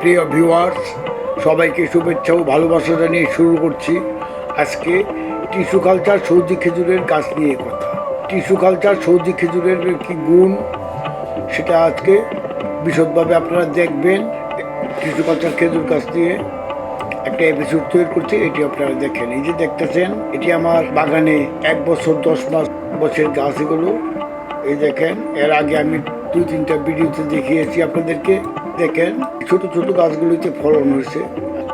প্রিয় ভিউয়ার্স, সবাইকে শুভেচ্ছা ও ভালোবাসা জানিয়ে শুরু করছি। আজকে টিস্যু কালচার সৌদি খেজুরের গাছ নিয়ে কথা। টিস্যু কালচার সৌদি খেজুরের কি গুণ, সেটা আজকে বিশদভাবে আপনারা দেখবেন। টিস্যু কালচার খেজুর গাছ নিয়ে একটা এপিসোড তৈরি করছি, এটি আপনারা দেখেন। এই যে দেখতেছেন, এটি আমার বাগানে এক বছর, দশ মাস বছরের গাছ এগুলো এই দেখেন, এর আগে আমি দুই তিনটা ভিডিওতে দেখিয়েছি আপনাদেরকে। দেখেন ছোট ছোট গাছগুলিতে ফলন হয়েছে।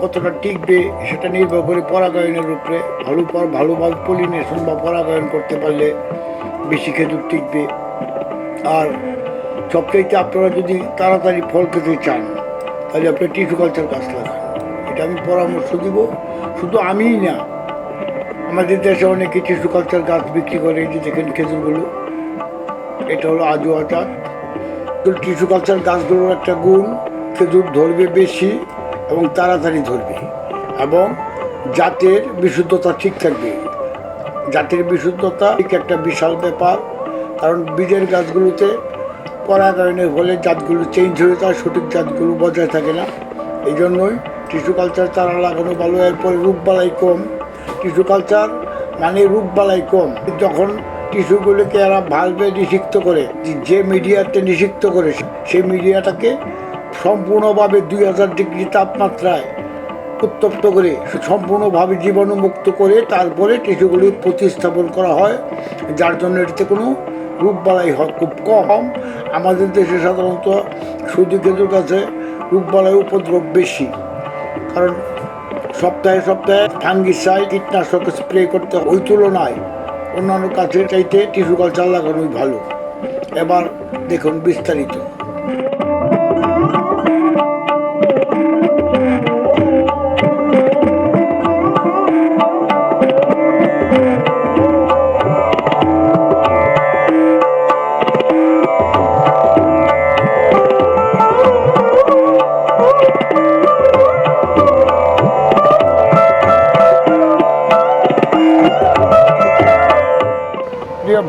কতটা টিকবে সেটা নির্ভর করে পরাগায়নের উপরে ভালো ভালোভাবে পলিনেশন বা পরাগায়ন করতে পারলে বেশি খেজুর টিকবে। আর সবচাইতে আপনারা যদি তাড়াতাড়ি ফল পেতে চান, তাহলে আপনি টিস্যু কালচার গাছ লাগান। এটা আমি পরামর্শ দিব। শুধু আমিই না, আমাদের দেশে অনেকে টিস্যু কালচার গাছ বিক্রি করে যে দেখেন খেজুরগুলো। এটা হলো আজোয়া জাত তো টিস্যু কালচার গাছগুলোর একটা গুণ, খেজুর ধরবে বেশি এবং তাড়াতাড়ি ধরবে এবং জাতের বিশুদ্ধতা ঠিক থাকবে। জাতের বিশুদ্ধতা ঠিক একটা বিশাল ব্যাপার, কারণ বীজের গাছগুলোতে পরাগায়নের ফলে জাতগুলো চেঞ্জ হয়ে যায়, সঠিক জাতগুলো বজায় থাকে না। এই জন্যই টিস্যু কালচার চারা লাগানো ভালো, এরপরে রোগবালাই কম। টিস্যু কালচার মানে রোগবালাই কম। যখন টিস্যুগুলোকে এরা ভালবে নিষিক্ত করে, যে মিডিয়াতে নিষিক্ত করে, সেই মিডিয়াটাকে সম্পূর্ণভাবে দুই হাজার ডিগ্রি তাপমাত্রায় উত্তপ্ত করে, সম্পূর্ণভাবে জীবাণুমুক্ত করে তারপরে টিস্যুগুলি প্রতিস্থাপন করা হয়, যার জন্য এটিতে কোনো রোগবালাই হয়, খুব কম আমাদের দেশে সাধারণত সৌদি খেজুর কাছে রোগবালাই উপদ্রব বেশি, কারণ সপ্তাহে সপ্তাহে ফাঙ্গিসাইড কীটনাশক স্প্রে করতে। ওই তুলনায় অন্যান্য কাছের চাইতে টিস্যু কালচার লাগানোই ভালো। এবার দেখুন বিস্তারিত।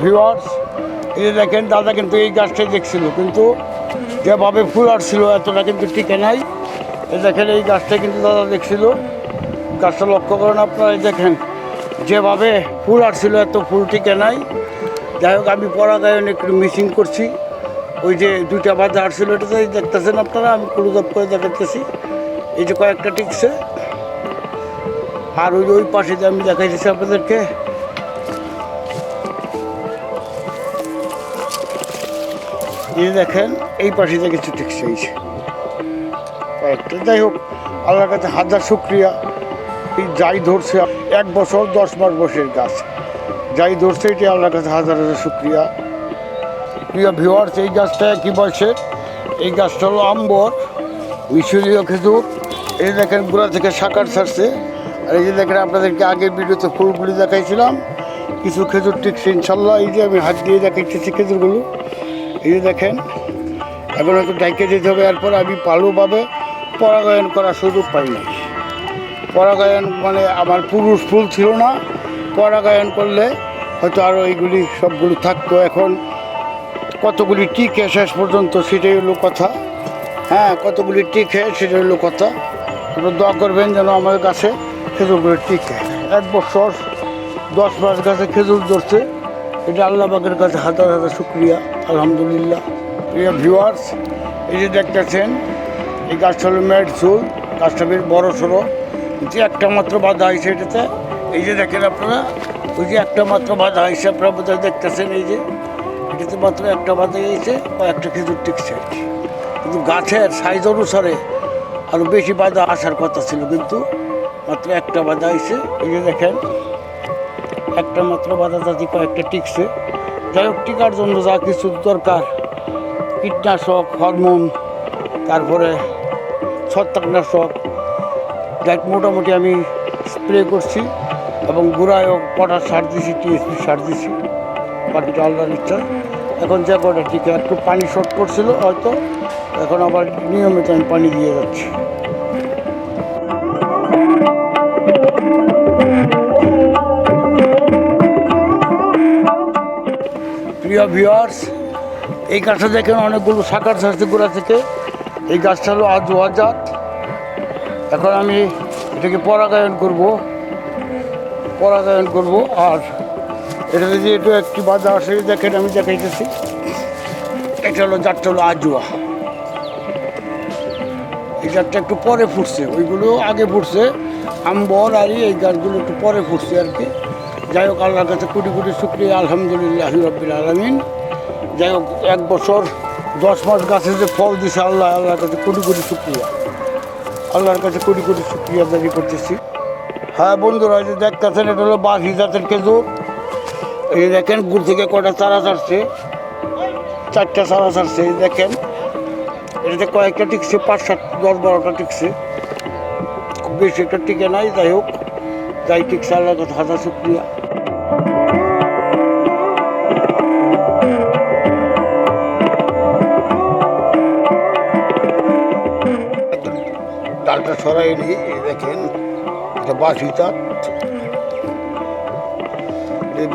ভিউয়ার্স এই দেখেন, দাদা কিন্তু এই গাছটাই দেখছিল, কিন্তু যেভাবে ফুল আসছিল এতটা কিন্তু টিকে নাই। এই দেখেন, এই গাছটা কিন্তু দাদা দেখছিল। গাছটা লক্ষ্য করেন আপনারা দেখেন, যেভাবে ফুল আসছিল এত ফুল টিকে নাই। যাই হোক, আমি পরাগায়ন একটু মিসিং করছি। ওই যে দুইটা বাজা আসছিল এটাতে দেখতেছেন আপনারা, আমি কুলুদপ করে দেখাতেছি এই যে কয়েকটা টিকছে। আর ওই ওই পাশে যে আমি দেখাইতেছি আপনাদেরকে এই দেখেন, এই পাশে যে কিছু টিকছে, এই যাই হোক, আল্লাহর কাছে হাজার শুক্রিয়া। এই যাই ধরছে, এক বছর, দশ মাস বসের গাছ যাই ধরছে, এটি আল্লাহর কাছে হাজার হাজার শুক্রিয়া। প্রিয় ভিওয়ার্স এই গাছটা কি বয়সের এই গাছটা হলো আম্বর মিশরীয় খেজুর। এই দেখেন, গোড়া থেকে শাকার ছাড়ছে। আর এই যে দেখেন, আপনাদেরকে আগের ভিডিওতে ফুলগুলি দেখাইছিলাম। কিছু খেজুর টিকছে, ইনশাল্লাহ। এই যে আমি হাত দিয়ে দেখাইতেছি খেজুরগুলো। এই যে দেখেন, এখন একটু ডাইকে যেতে হবে, এরপর আমি ভালোভাবে পরাগায়ন করার সুযোগ পাইনি পরাগায়ন মানে আমার পুরুষ ফুল ছিল না, পরাগায়ন করলে হয়তো আরও এইগুলি সবগুলি থাকতো। এখন কতগুলি টিকে শেষ পর্যন্ত সেটাই হলো কথা। হ্যাঁ কতগুলি টিকে সেটাই হলো কথা। আপনারা দোয়া করবেন যেন আমাদের কাছে খেজুরগুলো টিকে এক বছর দশ মাস গাছে খেজুর ধরছে, এটা আল্লাহ পাকের কাছে হাজার হাজার শুক্রিয়া। আলহামদুলিল্লাহ। প্রিয় ভিউয়ার্স এই যে দেখতেছেন, এই গাছটা হলো মেড চুল, গাছটা বেশ বড় সড়ো। যে একটা মাত্র বাধা হয়েছে এটাতে, এই যে দেখেন আপনারা, ওই যে একটা মাত্র বাধা হয়েছে, আপনারা বোধহয় দেখতেছেন এই যে, এটাতে মাত্র একটা বাধা হয়েছে, কয়েকটা খেজুর টিকছে। কিন্তু গাছের সাইজ অনুসারে আরও বেশি বাধা আসার কথা ছিল, কিন্তু মাত্র একটা বাধা হয়েছে। এই যে দেখেন, একটা মাত্র বাধা জাতি কয়েকটা টিকছে যাই হোক টিকার জন্য যা কিছু দরকার, কীটনাশক, হরমোন, তারপরে ছত্রাকনাশক যাই মোটামুটি আমি স্প্রে করছি এবং গুড়ায়ও পটাশ সার দিছি, টিএসপি সার দিছি বাকিটা আলাদা ইচ্ছা এখন যে কটা টিকা একটু পানি শর্ট করছিল হয়তো, এখন আবার নিয়মিত আমি পানি দিয়ে যাচ্ছি। প্রিয় ভিউয়ার্স এই গাছটা দেখেন, অনেকগুলো শাখার ছাড়ছে গোড়া থেকে এই গাছটা হলো আজ ওয়াজাত এখন আমি এটাকে পরাগায়ন করব। পরাগায়ন করব, আর এটা যদি একটু একটি বাধা আসে, দেখেন, আমি দেখাইতেছি। এটা হলো জাতটা হলো আজুয়া। এই জাতটা একটু পরে ফুটছে, ওইগুলো আগে ফুটছে আম্বর আর এই গাছগুলো একটু পরে ফুটছে আর কি। যাই হোক, আল্লাহর কাছে কোটি কোটি শুক্রিয়া, আলহামদুলিল্লাহ রবিল আলমিন। যাই হোক, এক বছর, দশ মাস গাছে যে ফল দিছে আল্লাহ, আল্লাহর কাছে কোটি কোটি শুক্রিয়া। আল্লাহর কাছে কোটি কোটি শুক্রিয়া দাবি করতেছি। হ্যাঁ বন্ধুরা যে দেখতেছেন, এটা হলো বাঘি জাতের খেজুর। এই দেখেন, গুড় থেকে কটা চারা ছাড়ছে? চারটা চারা ছাড়ছে, এই দেখেন। এটাতে কয়েকটা টিকছে, পাঁচ সাত, দশ বারোটা টিকছে। খুব বেশি একটা টিকে নাই, যাই হোক, যাই টিকছে, আল্লাহর কাছে হাজার শুক্রিয়া। সরাই নিয়ে দেখেন, এটা বাসি তার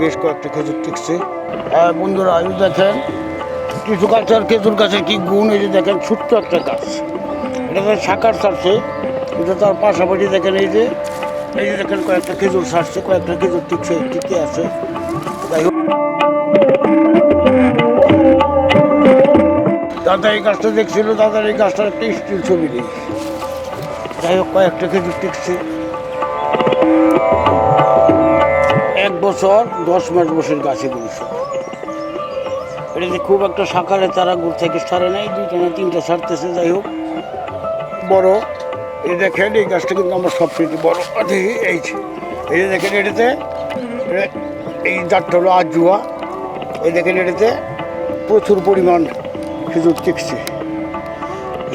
বেশ কয়েকটা খেজুর টিকছে। হ্যাঁ বন্ধুরা, এই দেখেন, কিছু গাছের খেজুর গাছের কি গুণ, এই যে দেখেন, ছোট্ট একটা গাছ। এটা তো শাখার ছাড়ছে এটা তার পাশাপাশি দেখেন, এই যে এই যে দেখেন, কয়েকটা খেজুর ছাড়ছে কয়েকটা খেজুর টিকছে, টিকে আছে। যাই হোক। দাদা এই গাছটা দেখছিল, দাদার এই গাছটার একটা স্টিল ছবি নেই যাই হোক, কয়েকটা খেজুর টিকছে। এক বছর, দশ মাস বছর গাছে গুলছে এটাতে খুব একটা সকালে তারা গুড় থেকে সারে নাই, দুইটা না তিনটা সারতেছে, যাই হোক। বড়, এই দেখেন, এই গাছটা কিন্তু আমার সবচেয়ে বড়। এই এই যে দেখেন এটাতে এই জাতটা হলো আজুয়া। এই দেখেন এটাতে প্রচুর পরিমাণ খেজুর টিকছে।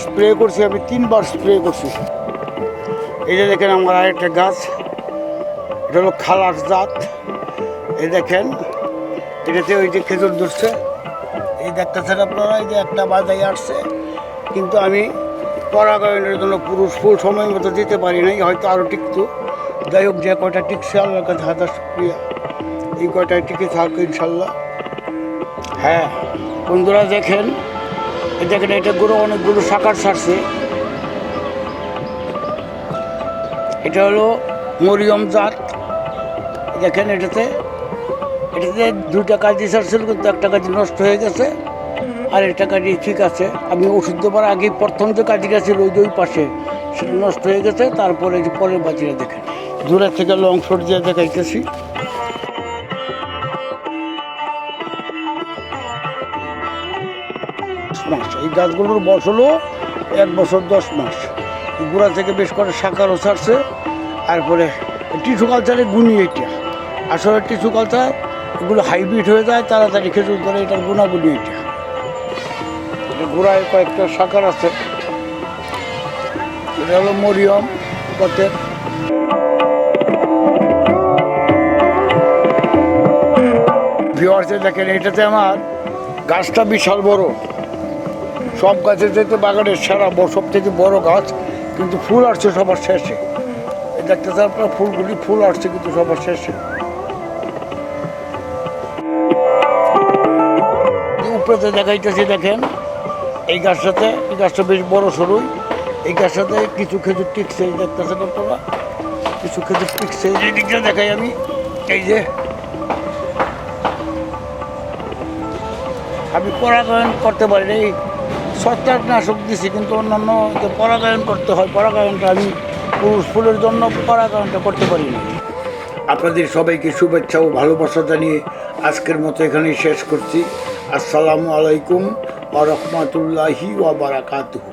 স্প্রে করছি আমি, তিনবার স্প্রে করছি। এই যে দেখেন আমার আরেকটা গাছ, এটা হলো খালাস জাত। এই দেখেন, এটাতে ওই যে খেজুর ধরছে। এই দেখতেছেন আপনারা, এই যে একটা বাজাই আসছে। কিন্তু আমি পরাগায়নের জন্য পুরুষ ফুল সময় মতো দিতে পারি নাই, হয়তো আরও টিকতো। যাই হোক, যে কয়টা টিকছে আল্লাহর কাছে হাজার শুক্রিয়া। এই কয়টায় টিকে থাকবে ইনশাল্লাহ হ্যাঁ বন্ধুরা দেখেন, এই দেখেন, এটা গুলো অনেকগুলো সাকার ছাড়ছে। এটা হলো মরিয়ম জাত। দেখেন এটাতে এটাতে দুইটা কাজি ছাড়ছিল কিন্তু একটা কাজি নষ্ট হয়ে গেছে, আর একটা কাজি ঠিক আছে। আমি ওষুধ দেওয়ার আগে প্রথম যে কাজিটা ছিল, ওই যে ওই পাশে, সেটা নষ্ট হয়ে গেছে, তারপরে যে পরের বাজিটা দেখেন। দূরের থেকে লং শট দিয়ে দেখাইতেছি। মাস, এই গাছগুলোর বয়স হলো এক বছর দশ মাস। গোড়া থেকে বেশ করে শাখারও ছাড়ছে, তারপরে টিস্যু কালচারে গুণি এটা। আসলে টিস্যু কালচার এগুলো হাইব্রিড হয়ে যায়, তাড়াতাড়ি খেজুর ধরে এটার গুণাগুণি এটা। গোড়ায় কয়েকটা শাখার আছে। এটা হলো মরিয়ম পথের ভিওয়ার্সে দেখেন, এটাতে আমার গাছটা বিশাল বড়। সব গাছের যেতে বাগানের সারা সব থেকে বড় গাছ কিন্তু ফুল আসছে সবার শেষে। দেখতেছে আপনার ফুলগুলি, ফুল আসছে কিন্তু সবার শেষে। উপরেতে দেখাইতেছি দেখেন, এই গাছটাতে এই গাছটা বেশ বড় সরুই এই গাছটাতে কিছু খেজুর টিকছে দেখতেছেন আপনারা। কিছু খেজুর টিকছে, এই দিকটা দেখাই আমি, এই যে। আমি পরাগায়ন করতে পারি না ছত্রাকনাশক দিছি, কিন্তু অন্যান্য যে পরাগায়ন করতে হয়, পরাগায়নটা আমি পুরুষ ফুলের জন্য পরাগায়নটা করতে পারি না। আপনাদের সবাইকে শুভেচ্ছা ও ভালোবাসা জানিয়ে আজকের মতো এখানেই শেষ করছি। আসসালামু আলাইকুম আ রহমতুল্লাহি ওয়া বারাকাতুহু।